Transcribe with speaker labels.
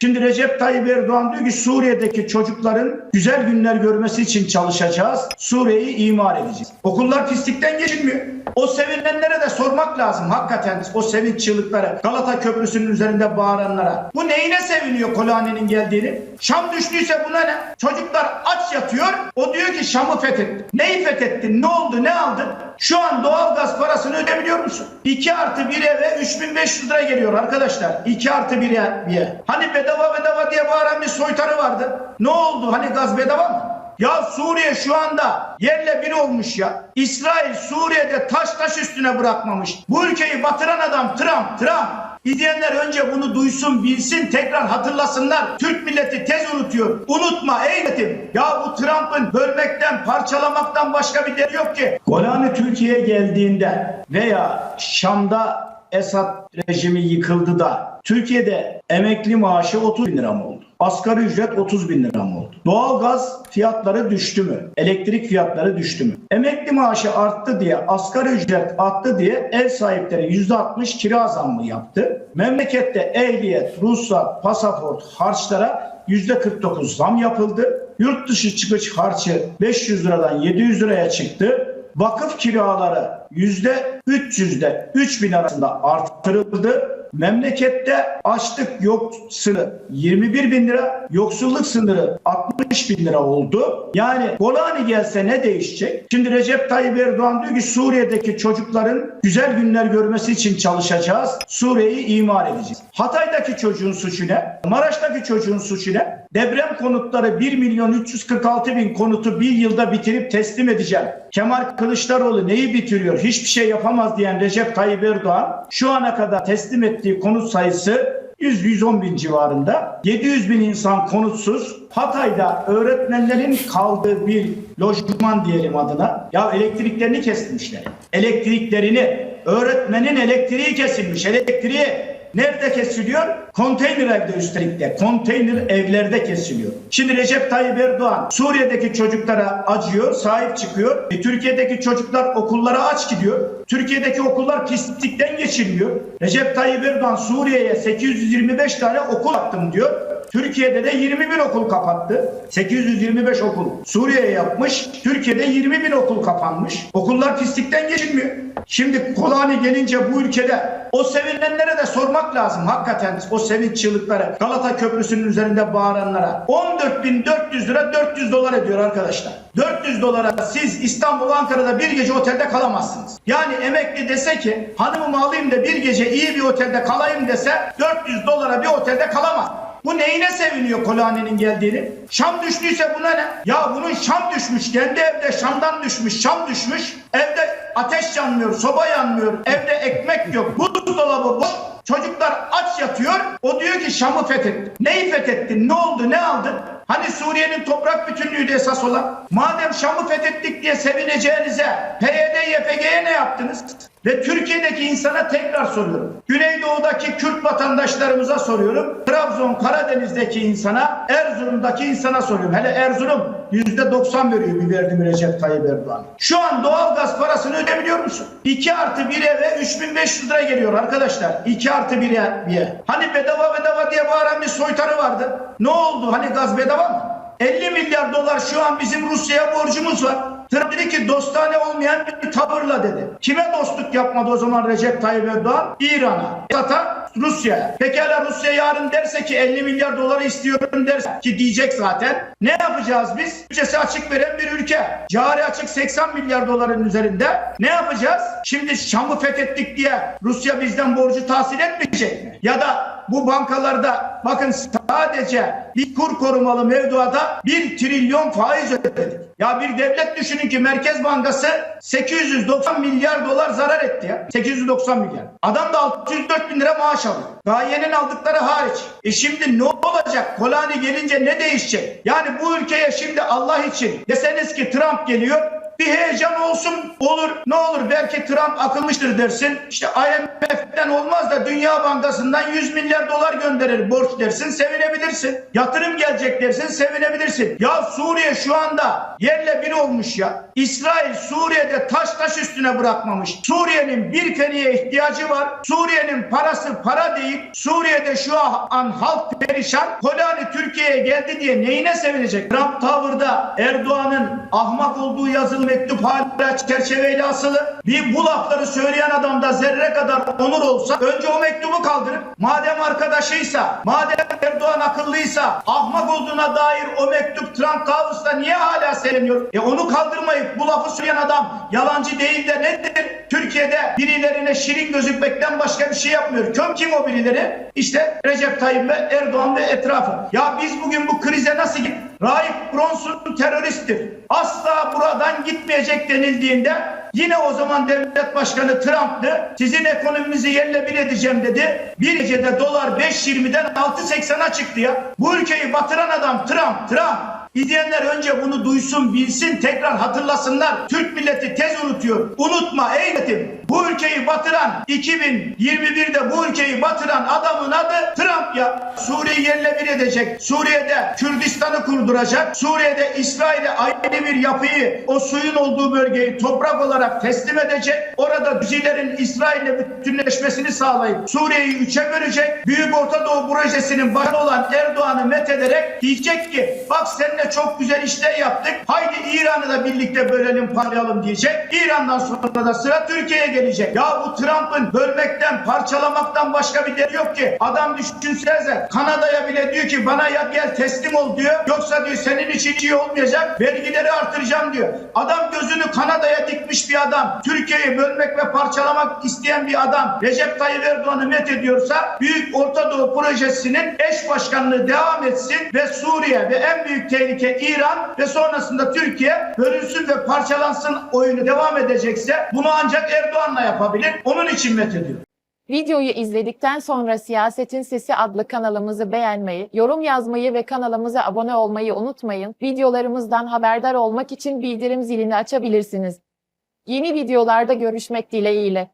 Speaker 1: Şimdi Recep Tayyip Erdoğan diyor ki Suriye'deki çocukların güzel günler görmesi için çalışacağız. Suriye'yi imar edeceğiz. Okullar pislikten geçilmiyor. O sevinenlere de sormak lazım hakikaten o sevinç çığlıkları Galata Köprüsü'nün üzerinde bağıranlara. Bu neyine seviniyor Kolani'nin geldiğini? Şam düştüyse buna ne? Çocuklar aç yatıyor. O diyor ki Şam'ı fethettin. Neyi fethettin? Ne oldu? Ne aldın? Şu an doğalgaz parasını ödebiliyor musun? 2 artı 1 eve 3500 lira geliyor arkadaşlar. 2 artı 1 eve. Hani bedava bedava diye bağıran bir soytarı vardı. Ne oldu? Hani gaz bedava mı? Ya Suriye şu anda yerle bir olmuş ya. İsrail Suriye'de taş taş üstüne bırakmamış. Bu ülkeyi batıran adam Trump, Trump. İzleyenler önce bunu duysun, bilsin, tekrar hatırlasınlar. Türk milleti tez unutuyor. Unutma ey milletim. Ya bu Trump'ın bölmekten, parçalamaktan başka bir derdi yok ki. Golani Türkiye'ye geldiğinde veya Şam'da Esad rejimi yıkıldı da Türkiye'de emekli maaşı 30 bin lira mı oldu? Asgari ücret 30 bin lira mı oldu? Doğalgaz fiyatları düştü mü? Elektrik fiyatları düştü mü? Emekli maaşı arttı diye, asgari ücret arttı diye ev sahipleri %60 kira zammı yaptı. Memlekette ehliyet, ruhsat, pasaport, harçlara %49 zam yapıldı. Yurt dışı çıkış harcı 500 liradan 700 liraya çıktı. Vakıf kiraları yüzde 300'de 3000 arasında artırıldı. Memlekette açlık yok sınırı 21 bin lira, yoksulluk sınırı 60 bin lira oldu. Yani Golani gelse ne değişecek? Şimdi Recep Tayyip Erdoğan diyor ki Suriye'deki çocukların güzel günler görmesi için çalışacağız. Suriye'yi imar edeceğiz. Hatay'daki çocuğun suçu ne? Maraş'taki çocuğun suçu ne? Deprem konutları 1 milyon 346 bin konutu bir yılda bitirip teslim edeceğim. Kemal Kılıçdaroğlu neyi bitiriyor? Hiçbir şey yapamaz diyen Recep Tayyip Erdoğan şu ana kadar teslim ettiği konut sayısı 100-110 bin civarında. 700 bin insan konutsuz. Hatay'da öğretmenlerin kaldığı bir lojman diyelim adına. Ya elektriklerini kesmişler. Elektriklerini. Öğretmenin elektriği kesilmiş. Elektriği Nerede kesiliyor? Konteyner evde üstelik de. Konteyner evlerde kesiliyor. Şimdi Recep Tayyip Erdoğan Suriye'deki çocuklara acıyor, sahip çıkıyor. E, Türkiye'deki çocuklar okullara aç gidiyor. Türkiye'deki okullar pislikten geçiriliyor. Recep Tayyip Erdoğan Suriye'ye 825 tane okul attım diyor. Türkiye'de de 20 bin okul kapattı. 825 okul Suriye'ye yapmış. Türkiye'de 20 bin okul kapanmış. Okullar pislikten geçilmiyor. Şimdi Kolani gelince bu ülkede o sevinenlere de sormak lazım. Hakikaten o sevinç çığlıkları Galata Köprüsü'nün üzerinde bağıranlara. 14.400 lira 400 dolar ediyor arkadaşlar. 400 dolara siz İstanbul, Ankara'da bir gece otelde kalamazsınız. Yani emekli dese ki hanımımı alayım da bir gece iyi bir otelde kalayım dese 400 dolara bir otelde kalamaz. Bu neyine seviniyor Kolani'nin geldiğini? Şam düştüyse buna ne? Ya bunun Şam düşmüş. Kendi evde Şam'dan düşmüş. Şam düşmüş. Evde ateş yanmıyor. Soba yanmıyor. Evde ekmek yok. Buzdolabı boş. Çocuklar aç yatıyor. O diyor ki Şam'ı fethettin. Neyi fethettin? Ne oldu? Ne aldın? Hani Suriye'nin toprak bütünlüğü de esas olan? Madem Şam'ı fethettik diye sevineceğinize PYD, YPG'ye ne yaptınız? Ve Türkiye'deki insana tekrar soruyorum. Güneydoğu'daki Kürt vatandaşlarımıza soruyorum. Trabzon, Karadeniz'deki insana, Erzurum'daki insana soruyorum. Hele Erzurum %90 veriyor bir verdim Recep Tayyip Erdoğan. Şu an doğalgaz parasını ödebiliyor musun? 2 artı 1 eve 3500 lira geliyor arkadaşlar. 2 artı 1 eve. Hani bedava bedava diye bağıran bir soytarı vardı. Ne oldu? Hani gaz bedava mı? 50 milyar dolar şu an bizim Rusya'ya borcumuz var. Trump dedi ki dostane olmayan bir tavırla dedi. Kime dostluk yapmadı o zaman Recep Tayyip Erdoğan? İran'a. Esad'a, Rusya'ya. Pekala Rusya yarın derse ki 50 milyar doları istiyorum derse ki diyecek zaten. Ne yapacağız biz? Bütçesi açık veren bir ülke. Cari açık 80 milyar doların üzerinde. Ne yapacağız? Şimdi Şam'ı fethettik diye Rusya bizden borcu tahsil etmeyecek mi? Ya da bu bankalarda bakın sadece bir kur korumalı mevduata 1 trilyon faiz ödedik. Ya bir devlet düşünün ki Merkez Bankası 890 milyar dolar zarar etti ya. 890 milyar. Adam da 604 bin lira maaş alıyor. Gayenin aldıkları hariç. E şimdi ne olacak? Kolani gelince ne değişecek? Yani bu ülkeye şimdi Allah için deseniz ki Trump geliyor Bir heyecan olsun olur. Ne olur belki Trump akılmıştır dersin. İşte IMF'den olmaz da Dünya Bankası'ndan 100 milyar dolar gönderir borç dersin sevinebilirsin. Yatırım gelecek dersin sevinebilirsin. Ya Suriye şu anda yerle bir olmuş ya. İsrail Suriye'de taş taş üstüne bırakmamış. Suriye'nin bir penniye ihtiyacı var. Suriye'nin parası para değil. Suriye'de şu an halk perişan. Kolani Türkiye'ye geldi diye neyine sevinecek? Trump tavırda Erdoğan'ın ahmak olduğu yazılı mektup hala çerçeveyle asılı. Bir bu lafları söyleyen adamda zerre kadar onur olsa önce o mektubu kaldırıp madem arkadaşıysa, madem Erdoğan akıllıysa, ahmak olduğuna dair o mektup Trump Towers'ta niye hala sevmiyor? E onu kaldırmayıp bu lafı söyleyen adam yalancı değil de nedir? Türkiye'de birilerine şirin gözükmekten başka bir şey yapmıyor. Kim kim o birileri? İşte Recep Tayyip ve Erdoğan ve etrafı. Ya biz bugün bu krize nasıl Raif Bronson teröristtir. Asla buradan gitmeyecek denildiğinde Yine o zaman devlet başkanı Trump'tı. Sizin ekonominizi yerle bir edeceğim dedi. Bir gecede dolar 5.20'den 6.80'a çıktı ya. Bu ülkeyi batıran adam Trump, Trump. İzleyenler önce bunu duysun, bilsin, tekrar hatırlasınlar. Türk milleti tez unutuyor. Unutma ey milletim. Bu ülkeyi batıran, 2021'de bu ülkeyi batıran adamın adı Trump ya. Suriye'yi yerle bir edecek. Suriye'de Kürdistan'ı kurduracak. Suriye'de İsrail'e ayrı bir yapıyı, o suyun olduğu bölgeyi toprak olarak teslim edecek. Orada Düzilerin İsrail'le bütünleşmesini sağlayıp Suriye'yi üçe bölecek. Büyük Orta Doğu projesinin başında olan Erdoğan'ı methederek diyecek ki bak seninle çok güzel işler yaptık. Haydi İran'ı da birlikte bölelim parlayalım diyecek. İran'dan sonra da sıra Türkiye'ye gelecek. Ya bu Trump'ın bölmekten, parçalamaktan başka bir derdi yok ki. Adam düşünsenize Kanada'ya bile diyor ki bana ya gel teslim ol diyor. Yoksa diyor senin için iyi olmayacak. Vergileri artıracağım diyor. Adam gözünü Kanada'ya dikmiş bir adam. Türkiye'yi bölmek ve parçalamak isteyen bir adam. Recep Tayyip Erdoğan'ı met ediyorsa Büyük Orta Doğu Projesi'nin eş başkanlığı devam etsin ve Suriye ve en büyük tehlike İran ve sonrasında Türkiye bölünsün ve parçalansın oyunu devam edecekse bunu ancak Erdoğan'la yapabilir. Onun için met ediyor.
Speaker 2: Videoyu izledikten sonra Siyasetin Sesi adlı kanalımızı beğenmeyi, yorum yazmayı ve kanalımıza abone olmayı unutmayın. Videolarımızdan haberdar olmak için bildirim zilini açabilirsiniz. Yeni videolarda görüşmek dileğiyle.